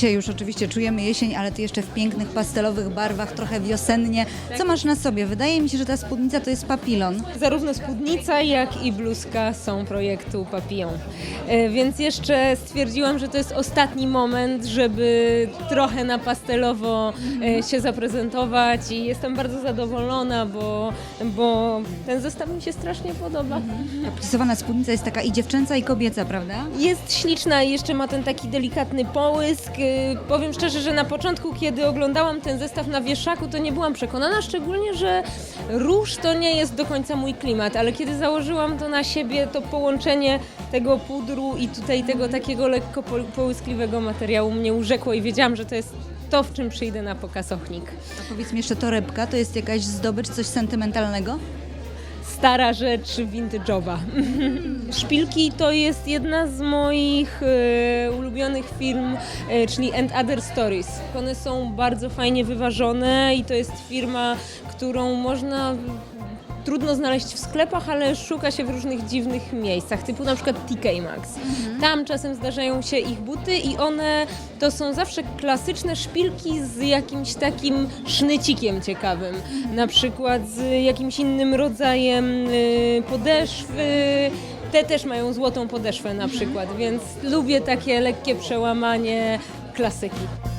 Dzisiaj już oczywiście czujemy jesień, ale ty jeszcze w pięknych pastelowych barwach, trochę wiosennie. Co masz na sobie? Wydaje mi się, że ta spódnica to jest papilon. Zarówno spódnica, jak i bluzka są projektu Papillon. E, Więc jeszcze stwierdziłam, że to jest ostatni moment, żeby trochę na pastelowo e, się zaprezentować i jestem bardzo zadowolona, bo, bo ten zestaw mi się strasznie podoba. Ta plisowana spódnica jest taka i dziewczęca, i kobieca, prawda? Jest śliczna i jeszcze ma ten taki delikatny połysk. Yy, Powiem szczerze, że na początku, kiedy oglądałam ten zestaw na wieszaku, to nie byłam przekonana, szczególnie, że róż to nie jest do końca mój klimat, ale kiedy założyłam to na siebie, to połączenie tego pudru i tutaj tego takiego lekko po- połyskliwego materiału mnie urzekło i wiedziałam, że to jest to, w czym przyjdę na pokaz Ochnik. A powiedz mi jeszcze, torebka to jest jakaś zdobycz, coś sentymentalnego? Stara rzecz vintage'owa. Szpilki to jest jedna z moich e, ulubionych firm, e, czyli And Other Stories. One są bardzo fajnie wyważone i to jest firma, którą można trudno znaleźć w sklepach, ale szuka się w różnych dziwnych miejscach, typu na przykład TK Maxx. Tam czasem zdarzają się ich buty i one to są zawsze klasyczne szpilki z jakimś takim sznycikiem ciekawym. Na przykład z jakimś innym rodzajem y, podeszwy. Te też mają złotą podeszwę na przykład, więc lubię takie lekkie przełamanie klasyki.